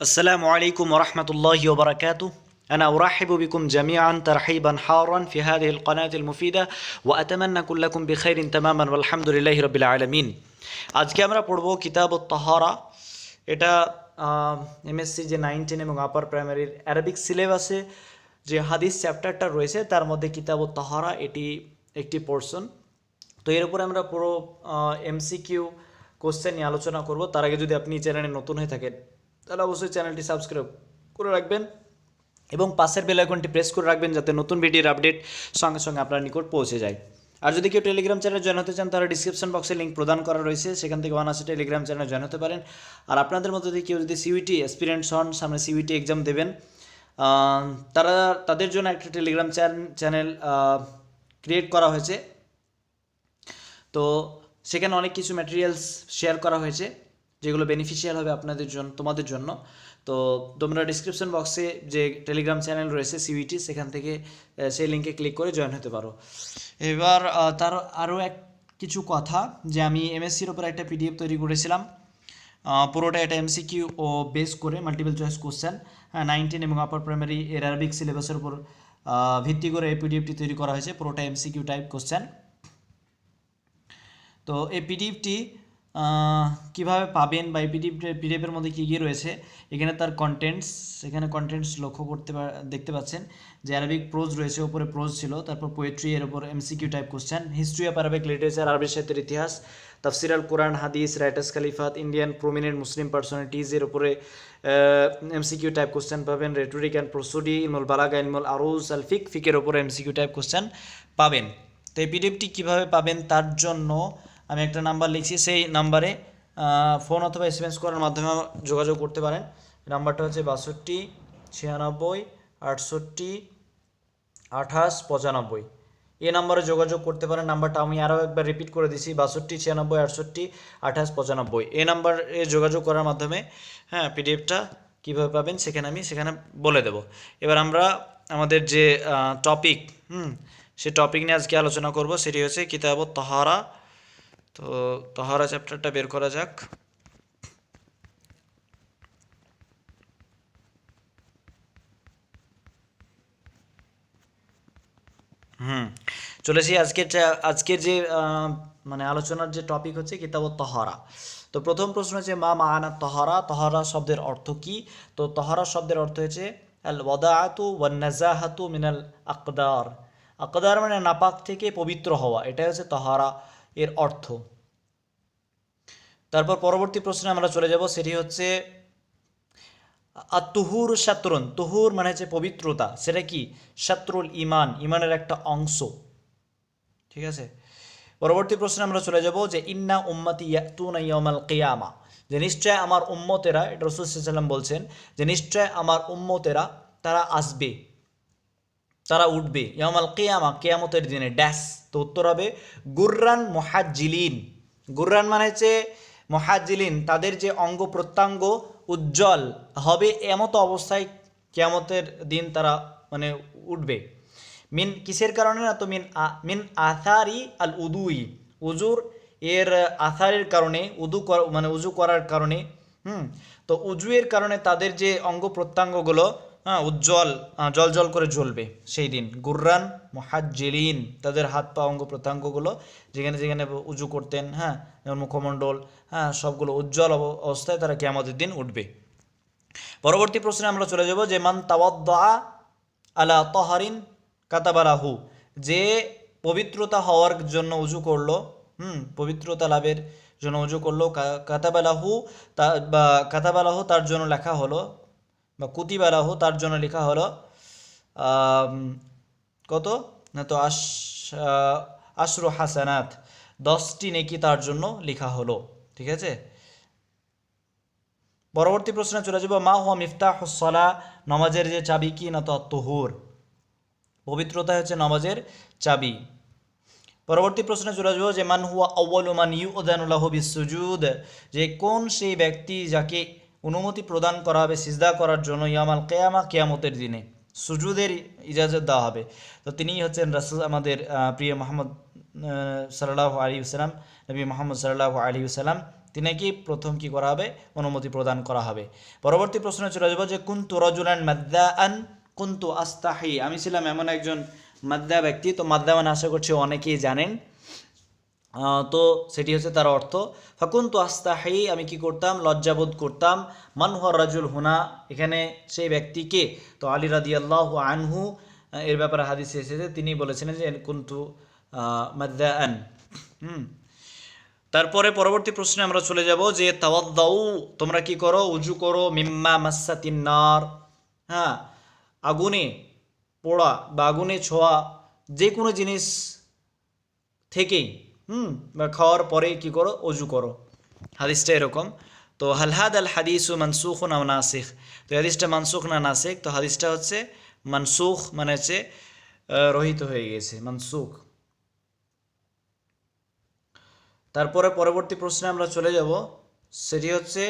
السلام عليكم ورحمة الله وبركاته أنا أرحب بكم جميعا ترحيبا حارا في هذه القناة المفيدة وأتمنى كلكم بخير تماما والحمد لله رب العالمين আজকে আমরা পড়ব কিতাব তাহারা এটা এমএসসি যে নাইন টেন এবং আপার প্রাইমারির অ্যারাবিক সিলেবাসে যে হাদিস চ্যাপ্টারটা রয়েছে তার মধ্যে কিতাব তাহারা এটি একটি পোর্শন তো এর উপরে আমরা পুরো এমসিকিউ কোশ্চেন নিয়ে আলোচনা করব তার আগে যদি আপনি চ্যানেলে নতুন হয়ে থাকেন তাহলে অবশ্যই চ্যানেলটি সাবস্ক্রাইব করে রাখবেন এবং পাশের বেল আইকনটি প্রেস করে রাখবেন যাতে নতুন ভিডিওর আপডেট সঙ্গে সঙ্গে আপনার নিকট পৌঁছে যায়। আর যদি কেউ টেলিগ্রাম চ্যানেলে জয়েন হতে চান, তাহলে ডিসক্রিপশন বক্সে লিঙ্ক প্রদান করা রয়েছে। সেখান থেকে অনার্সে টেলিগ্রাম চ্যানেলে জয়েন হতে পারেন। আর আপনাদের মধ্যে থেকে কেউ যদি সিউইটি এক্সপিরিয়েন্স হন, সামনে সিউইটি এক্সাম দেবেন তারা, তাদের জন্য একটা টেলিগ্রাম চ্যানেল ক্রিয়েট করা হয়েছে। তো সেখানে অনেক কিছু ম্যাটেরিয়ালস শেয়ার করা হয়েছে। যেগুলো বেনিফিশিয়াল হবে আপনাদের জন্য তোমাদের জন্য। তো তোমরা ডিসক্রিপশন বক্সে যে টেলিগ্রাম চ্যানেল রয়েছে সিভিটি সেখান থেকে সেই লিঙ্কে ক্লিক করে জয়েন হতে পারো। এবার তার আরও এক কিছু কথা, যে আমি এমএসসির ওপর একটা পিডিএফ তৈরি করেছিলাম। পুরোটা এটা এমসিকিউ ও বেস করে মাল্টিপল চয়েস কোশ্চেন হ্যাঁ নাইনটিন এবং আপার প্রাইমারি এর আরবিক সিলেবাসের উপর ভিত্তি করে এই পিডিএফটি তৈরি করা হয়েছে, পুরোটা এমসিকিউ টাইপ কোশ্চেন তো এই পিডিএফটি কীভাবে পাবেন বা এই পিডিএফ পিডিএফের মধ্যে কী কী রয়েছে? এখানে তার কন্টেন্টস এখানে কন্টেন্টস লক্ষ্য করতে দেখতে পাচ্ছেন যে অ্যারাবিক প্রোজ রয়েছে, ওপরে প্রোজ ছিল, তারপর পোয়েট্রি এর উপর MCQ type question history of Arabic literature Arabi সাহিত্যের ইতিহাস তাফসির আল কোরআন হাদিস রাইটার্স খালিফাত ইন্ডিয়ান প্রমিনেন্ট মুসলিম পার্সোনালিটিজ এর উপরে এমসিকিউ টাইপ কোশ্চেন পাবেন রেটরিক অ্যান্ড প্রসুডি ইলমুল বালাগা, ইলমুল আরুজ, আল ফিক, ফিকের উপরে এমসিকিউ টাইপ কোশ্চেন পাবেন। তো এই পিডিএফটি কীভাবে পাবেন? তার জন্য আমি একটা নাম্বার লিখছি, সেই নাম্বারে ফোন অথবা এস এম এস করার মাধ্যমে যোগাযোগ করতে পারেন। নাম্বারটা হচ্ছে বাষট্টি, ছিয়ানব্বই, আটষট্টি, আঠাশ, পঁচানব্বই। এই নাম্বারে যোগাযোগ করতে পারেন। নাম্বারটা আমি আরও একবার রিপিট করে দিচ্ছি বাষট্টি, ছিয়ানব্বই, আটষট্টি, আঠাশ, পঁচানব্বই। এই নাম্বারে যোগাযোগ করার মাধ্যমে হ্যাঁ পিডিএফটা কীভাবে পাবেন সেখানে আমি সেখানে বলে দেব। এবার আমরা আমাদের যে টপিক হুম, সে টপিক নিয়ে আজকে আলোচনা করব, সেটি হচ্ছে কিতাব তাহারা তো তাহারা চ্যাপ্টারটা বের করা যাক। হুম, চলেছি আজকের আজকের যে মানে আলোচনার যে টপিক হচ্ছে কিতাব তহারা। তো প্রথম প্রশ্ন হচ্ছে, মা মানা তহারা? তহারা শব্দের অর্থ কি? তো তহারা শব্দের অর্থ হচ্ছে আল ওয়াদাআতু ওয়ান নাজাহাতু মিনাল আকদার আকদার মানে নাপাক থেকে পবিত্র হওয়া, এটাই হচ্ছে তহারা। এর অর্থ। তারপর পরবর্তী প্রশ্নে আমরা চলে যাব, সেটি হচ্ছে আর তুহুর শাত্রুন, তুহুর মানে হচ্ছে পবিত্রতা, সেটা কি? শাত্রুল ইমান ইমানের একটা অংশ। ঠিক আছে? পরবর্তী প্রশ্নে আমরা চলে যাব যে, ইন্না উম্মতি ইয়াতুনা ইয়ামাল কিয়ামা, যে নিশ্চয় আমার উম্মতেরা, এটা রসুল সাল্লাম বলছেন, যে নিশ্চয় আমার উম্মতেরা তারা আসবে। তারা উঠবে। ইয়ামাল কিয়ামা, কেয়ামতের দিনে। ড্যাশ, তো উত্তর হবে গুর্রান মহাজিলিন গুর্রান মানে হচ্ছে মহাজিলিন তাদের যে অঙ্গ প্রত্যঙ্গ উজ্জ্বল হবে এমতো অবস্থায় কেয়ামতের দিন তারা মানে উঠবে। মিন কিসের কারণে না? তো মিন আ- মিন আথারি আল উদুই। উজুর এর আথারের কারণে, উদু মানে উজু করার কারণে, হুম, তো উজুয়ের কারণে তাদের যে অঙ্গ প্রত্যঙ্গগুলো হ্যাঁ উজ্জ্বল জল জল করে জ্বলবে সেই দিন। গুর্রান, মহাজ্জেলিন, তাদের হাত পা, অঙ্গ প্রত্যঙ্গগুলো যেখানে যেখানে উজু করতেন হ্যাঁ যেমন মুখমণ্ডল হ্যাঁ সবগুলো উজ্জ্বল অব- অবস্থায় তারা কেয়ামতের দিন উঠবে। পরবর্তী প্রশ্নে আমরা চলে যাব যে, মান আলা তহারিন কাতাবালাহু, যে পবিত্রতা হওয়ার জন্য উজু করল, হুম, পবিত্রতা লাভের জন্য উজু করল কাতাবালাহু তা বা কাতাবালাহু তার জন্য লেখা হলো বা কুতিবালাহু, তার জন্য লেখা হলো কত? না তো, আশ আশরু হাসানাত, দশটি নেকি তার জন্য লেখা হলো, ঠিক আছে? পরবর্তী প্রশ্নে চলে যাব, মা হুয়া মিফতাহ সলা, নমাজের যে চাবি কি? না তো, তুহুর। পবিত্রতা হচ্ছে নমাজের চাবি। পরবর্তী প্রশ্নে চলে যাব যে, মান হুয়া আউ্বালু মান ইউ ওদানুল্লাহ বিসুজুদ, যে কোন সেই ব্যক্তি যাকে অনুমতি প্রদান করা হবে, সিজদা করার জন্য ইয়ামাল কেয়ামা, কেয়ামতের দিনে। সুজুদের ইজাজত দেওয়া হবে। তো তিনিই হচ্ছেন রাসুল, আমাদের প্রিয় মোহাম্মদ সাল্লাহ আলী সাল্লাম নবী মোহাম্মদ সাল্লাহ আলী সাল্লাম তিনাকে প্রথম কি করা হবে? অনুমতি প্রদান করা হবে। পরবর্তী প্রশ্নে চলে যাব যে, কুন্তু রজুলান মাদ্দা আন কুন্তু আস্তাহি? আমি ছিলাম এমন একজন মাদ্দা ব্যক্তি। তো মাদ্দা মানে আশা করছি অনেকেই জানেন। তো সেটি হচ্ছে তার অর্থ, ফাকুন্তু আস্তাহি আমি কি করতাম? লজ্জাবোধ করতাম। মানহর রাজুল হুনা এখানে সেই ব্যক্তিকে, তো আলী রাদি আল্লাহ আনহু এর ব্যাপারে হাদিসে এসেছে, তিনি বলেছিলেন যে কুন্তু মাদ্দা আন হুম। তারপরে পরবর্তী প্রশ্নে আমরা চলে যাব যে, তাওয়াদ্দাউ তোমরা কি করো? উজু করো মিম্মা মাসাতিন নার হ্যাঁ। আগুনে পোড়া বা আগুনে ছোঁয়া যে কোনো জিনিস থেকেই হুম, বা খাওয়ার পরে কি করো? অজু করো। হাদিসটা এরকম। তো হালহাদ আল হাদিসু মানসুখ না নাসিখ। তো হাদিসটা মানসুখ না নাসিখ? তো, হাদিসটা হচ্ছে মানসুখ মানে হচ্ছে রহিত হয়ে গেছে মানসুখ। তারপরে পরবর্তী প্রশ্নে আমরা চলে যাব। সেটি হচ্ছে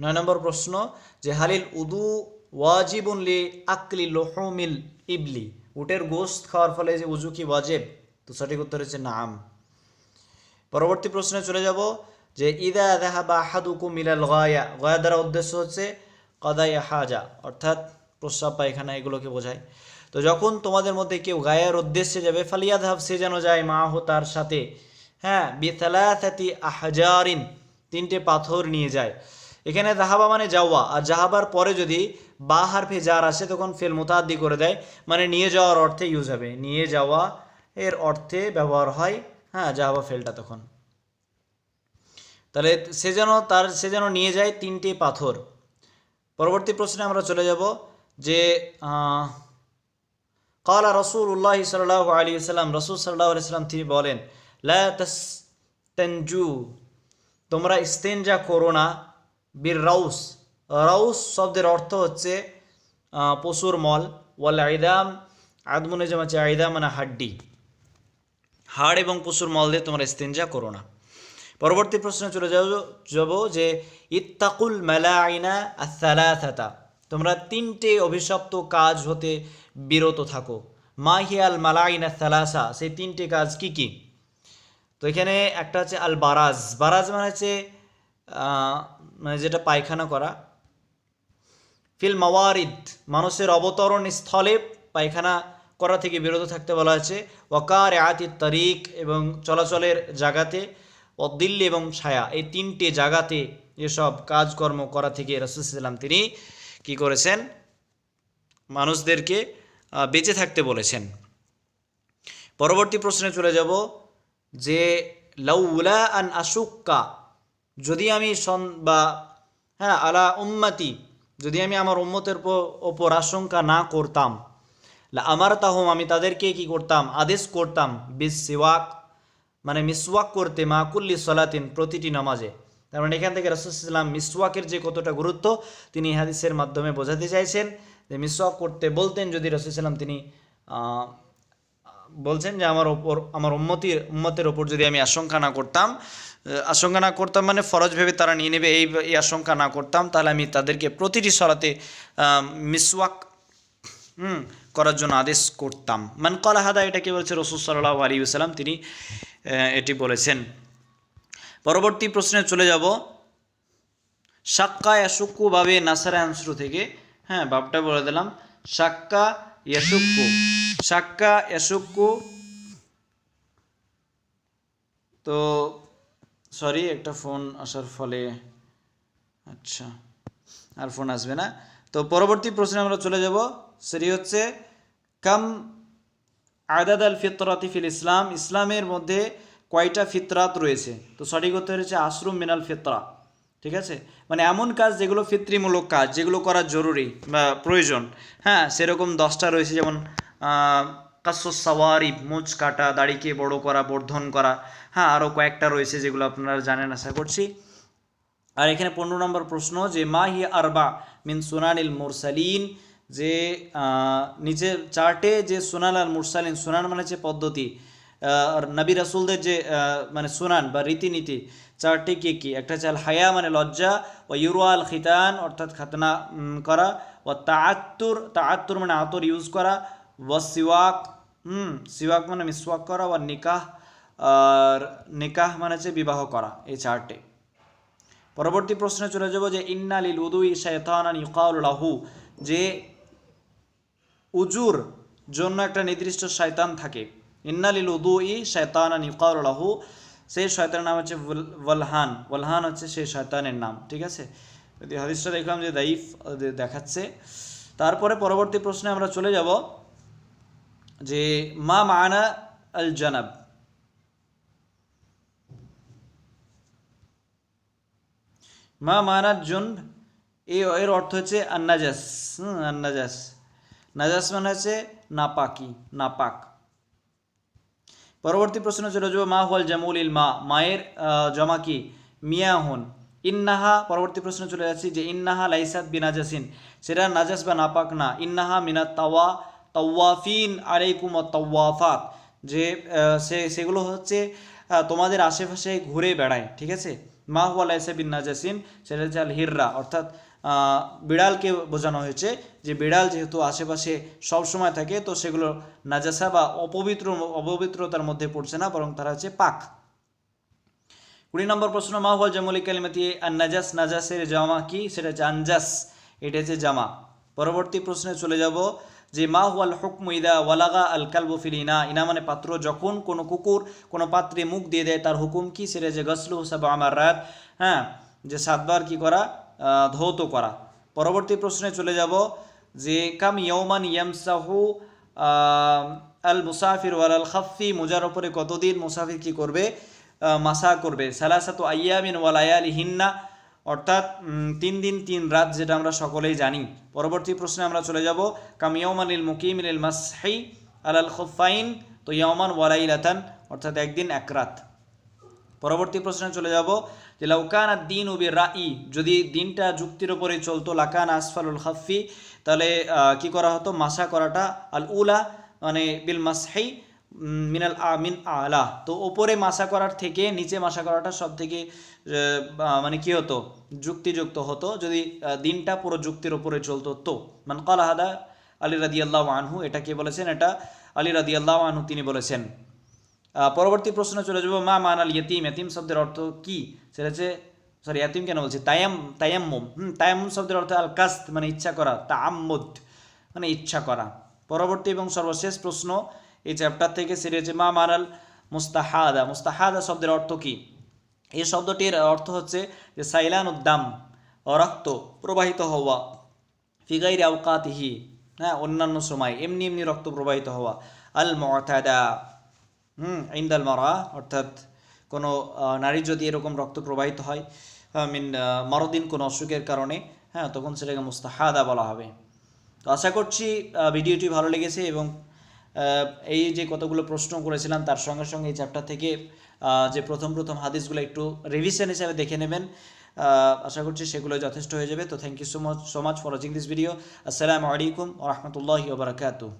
নয় নম্বর প্রশ্ন, যে হালিল উদু ওয়াজিবুন লি আকলি লোহমিল ইবলি? উটের গোস্ত খাওয়ার ফলে যে উজু কি ওয়াজেব? তো সঠিক উত্তর হচ্ছে নাম। পরবর্তী প্রশ্নে চলে যাব যে, ইদা দেহাবা হাদুকু মিলাল গয়া গয়া দ্বারা উদ্দেশ্য হচ্ছে কদাই হাজা, অর্থাৎ প্রস্রাব পায়খানা এগুলোকে বোঝায়। তো যখন তোমাদের মধ্যে কেউ গায়ের উদ্দেশ্যে যাবে ফালিয়া ধাব সে যেন যায় মা হো তার সাথে। হ্যাঁ বিথালাথাতি আহজারিন, তিনটে পাথর নিয়ে যায়। এখানে জাহাবা মানে যাওয়া, আর জাহাবার পরে যদি বা হারফে যার আসে, তখন ফেল মোতাদ্দি করে দেয়। মানে নিয়ে যাওয়ার অর্থে ইউজ হবে। নিয়ে যাওয়া এর অর্থে ব্যবহার হয় হ্যাঁ জাহাবা ফেলটা তখন। তাহলে সে যেন তার সে যেন নিয়ে যায় তিনটে পাথর। পরবর্তী প্রশ্নে আমরা চলে যাব যে আহ, রসুল রসুল্লাহ সাল্লাহ আলী সাল্লাম রসুল সাল্লাহ আলি সাল্লাম তিনি বলেন লা তোমরা ইস্তেনজা করো না বীর রাউস। রাউস শব্দের অর্থ হচ্ছে পশুর মল। ওয়াল আইদাম আদমুনে আছে আইদাম মানে হাড্ডি। হাড় এবং পশুর মল দিয়ে তোমরা ইস্তেঞ্জা করো না। পরবর্তী প্রশ্নে চলে যাব যাব যে, ইত্তাকুল মালাইনা আসালাথাতা তোমরা তিনটে অভিশপ্ত কাজ হতে বিরত থাকো। মাহিয়াল মালাইনা সালাসা সেই তিনটে কাজ কি কি? তো এখানে একটা হচ্ছে আল বারাজ বারাজ মানে হচ্ছে মানে যেটা পায়খানা করা। ফিল মাওয়ারিদ মানুষের অবতরণ স্থলে পায়খানা করা থেকে বিরত থাকতে বলা হয়েছে ওয়াকার আতি তারিক এবং চলাচলের জায়গাতে দিল্লি এবং ছায়া, এই তিনটে জায়গাতে এসব কাজকর্ম করা থেকে রসুলাম তিনি কি করেছেন? মানুষদেরকে বেঁচে থাকতে বলেছেন। পরবর্তী প্রশ্নে চলে যাব যে, লাউলা আন আশুক্কা, যদি আমি সন, বা হ্যাঁ আলা উম্মাতি, যদি আমি আমার উম্মতের ওপর আশঙ্কা না করতাম আমার তাহম আমি তাদেরকে কি করতাম? আদেশ করতাম সিওয়াক মানে মিসওয়াক করতে, মা মাকুল্লি সলাতিন প্রতিটি নামাজে। তার মানে এখান থেকে রসুলাম মিসওয়াকের যে কতটা গুরুত্ব, তিনি হাদিসের মাধ্যমে বোঝাতে চাইছেন যে মিসওয়াক করতে বলতেন যদি রসুলাম তিনি বলছেন যে আমার ওপর, আমার উম্মতির, উম্মতের ওপর যদি আমি আশঙ্কা না করতাম আশঙ্কা না করতাম মানে ফরজ ভেবে তারা নিয়ে নেবে, এই এই আশঙ্কা না করতাম, তাহলে আমি তাদেরকে প্রতিটি সরাতে মিসওয়াক, হুম করার জন্য আদেশ করতাম। মান কলা হাদা এটাকে বলছে? রসুল সাল্লাহ আলী সাল্লাম তিনি এটি বলেছেন। পরবর্তী প্রশ্নে চলে যাব। সাক্কা ইয়াসুক্কু বাবে নাসারা আনসুর থেকে হ্যাঁ বাবটা বলে দিলাম। সাক্কা ইয়াসুক্কু সাক্কা ইয়াসুক্কু, তো সরি একটা ফোন আসার ফলে আচ্ছা আর ফোন আসবে না। তো পরবর্তী প্রশ্নে আমরা চলে যাব। সেটি হচ্ছে, কাম আদাদ আল ফিতরাতি ফিল ইসলাম, ইসলামের মধ্যে কয়টা ফিতরাত রয়েছে? তো সঠিক উত্তর হচ্ছে আশরুম মিনাল ফিতরা। ঠিক আছে? মানে এমন কাজ যেগুলো ফিতরিমূলক কাজ, যেগুলো করা জরুরি বা প্রয়োজন। হ্যাঁ সেরকম দশটা রয়েছে, যেমন কাসুস সাওয়ারি মুচ কাটা, দাড়িকে বড় করা, বর্ধন করা। হ্যাঁ আরও কয়েকটা রয়েছে যেগুলো আপনারা জানেন, আশা করছি। আর এখানে পনেরো নম্বর প্রশ্ন যে, মা হি আরবা মিন সুনানিল মুরসালিন, যে নিচের চার্টে যে সুনান আর মুরসালিন, সুনান মানে হচ্ছে পদ্ধতি। আর নবী রাসুলদের যে মানে সুনান বা রীতিনীতি, চারটি কী কী? একটা হচ্ছে আল হায়া মানে লজ্জা ও ইউরো আল খিতান অর্থাৎ খাতনা করা ও তাআত্তুর তাআত্তুর মানে আতর ইউজ করা ও সিওয়াক, হুম, সিওয়াক মানে মিসওয়াক করা ও নিকাহ, আর নিকাহ মানে হচ্ছে বিবাহ করা, এই চারটে। পরবর্তী প্রশ্নে চলে যাব যে, ইন্না লিল উদুই শায়তানান ইউকাউল লাহু যে উজুর জন্য একটা নির্দিষ্ট শয়তান থাকে। ইন্না লিল উদুই শায়তানান ইউকাউল লাহু সেই শয়তানের নাম হচ্ছে ওয়াল- ওয়ালহান। ওয়ালহান হচ্ছে সেই শয়তানের নাম, ঠিক আছে? হাদিসটা দেখলাম যে দাইফ দেখাচ্ছে। তারপরে পরবর্তী প্রশ্নে আমরা চলে যাব যে, মা মানা আল জানাব মা মানার জন এর অর্থ হচ্ছে আন্নাজাস আন্নাজাস। নাজাস মানে হচ্ছে নাপাকি, নাপাক। পরবর্তী প্রশ্ন চলে যাব, মা হল জামুল ইল মা, মায়ের জমা কি? মিয়া হন। ইন্নাহা, পরবর্তী প্রশ্ন চলে যাচ্ছি যে ইন্নাহা লাইসাত বিনাজাসিন, সেটা নাজাস বা নাপাক না। ইন্নাহা মিনাত তাওয়া, তাওয়াফিন আলাইকুম তাওয়াফাত, যে সে, সেগুলো হচ্ছে তোমাদের আশেপাশে ঘুরে বেড়ায়, ঠিক আছে? মা হুয়ালা লাইসা বিন নাজাসিন সেটা হচ্ছে আল হিররা, অর্থাৎ বিড়ালকে বোঝানো হয়েছে যে বিড়াল যেহেতু আশেপাশে সবসময় থাকে, তো সেগুলো নাজাসা বা অপবিত্র, অপবিত্রতার মধ্যে পড়ছে না, বরং তারা হচ্ছে পাক। কুড়ি নম্বর প্রশ্ন মা হুয়াল জামুলি আর নাজাস নাজাসের জামা কি? সেটা হচ্ছে আনজাস, এটা হচ্ছে জামা। পরবর্তী প্রশ্নে চলে যাব যে মা হুয়াল হুকম ইদা ওয়ালাগা আল কালবু ফিল ইনা মানে পাত্র যখন কোনো কুকুর, কোনো পাত্রে মুখ দিয়ে দেয়, তার হুকুম কি? সেটা যে গসলু সাবা আমার রাত হ্যাঁ যে সাতবার কি করা? ধৌত করা। পরবর্তী প্রশ্নে চলে যাব যে কাম ইয়ৌমান ইয়ামসাহু আল মুসাফির ওয়াল আল খাফি, মোজার ওপরে কতদিন মুসাফির কি করবে? মাসা করবে। সালাসাতু আয়ামিন ওয়াল আয়ালি হিন্না অর্থাৎ তিন দিন, তিন রাত যেটা আমরা সকলেই জানি। পরবর্তী প্রশ্নে আমরা চলে যাব। কাম ইয়ৌমানিল মুকিমিল মাসহি আল খফাইন তো ইয়মান ওয়ালাইলাতান অর্থাৎ একদিন এক রাত। পরবর্তী প্রশ্নে চলে যাব যে আর দিন উবি রাই যদি দিনটা যুক্তির ওপরে চলতো লাকান আসফালুল খাফি তাহলে কি করা হতো? মাসা করাটা আল উলা মানে বিল মাসহাই মিনাল আ, মিন আলা। তো ওপরে মাসা করার থেকে নিচে মাসা করাটা সব থেকে মানে কি হতো? যুক্তিযুক্ত হতো। যদি দিনটা পুরো যুক্তির ওপরে চলতো তো। মান কালা হাদা আলী রাদিয়াল্লাহ আনহু এটা কে বলেছেন, এটা আলী রাদিয়াল্লাহ আনহু তিনি বলেছেন। পরবর্তী প্রশ্ন চলে যাব, মা মানাল ইয়তিম? ইয়তিম শব্দের অর্থ কি? সেটা হচ্ছে সরি ইয়াতিম কেন বলছি? তায়াম, তায়াম্মুম। হুম, তায়াম্মুম শব্দের অর্থ আল কাস্ত মানে ইচ্ছা করা, তাআম্মুদ মানে ইচ্ছা করা। পরবর্তী এবং সর্বশেষ প্রশ্ন এই চ্যাপ্টার থেকে হচ্ছে মা মানাল মুস্তাহাদা। মুস্তাহাদা শব্দের অর্থ কি? এই শব্দটির অর্থ হচ্ছে যে সাইলান উদ্দাম রক্ত প্রবাহিত হওয়া, ফিগাইর আউকাতিহি হ্যাঁ অন্যান্য সময়, এমনি এমনি রক্ত প্রবাহিত হওয়া। আল মতাদা হুম, ইন্দাল মারা, অর্থাৎ কোনো নারীর যদি এরকম রক্ত প্রবাহিত হয় মিন মারদিন কোনো অসুখের কারণে হ্যাঁ তখন সেটাকে মুস্তাহাদা বলা হবে। তো আশা করছি ভিডিওটি ভালো লেগেছে এবং এই যে কতগুলো প্রশ্ন করেছিলাম, তার সঙ্গে সঙ্গে এই চ্যাপ্টার থেকে যে প্রথম প্রথম হাদিসগুলো একটু রিভিশন হিসাবে দেখে নেবেন। আশা করছি সেগুলো যথেষ্ট হয়ে যাবে। তো thank you so much so much for watching this video আসসালামু আলাইকুম রহমতুল্লাহি ওবরাকাতু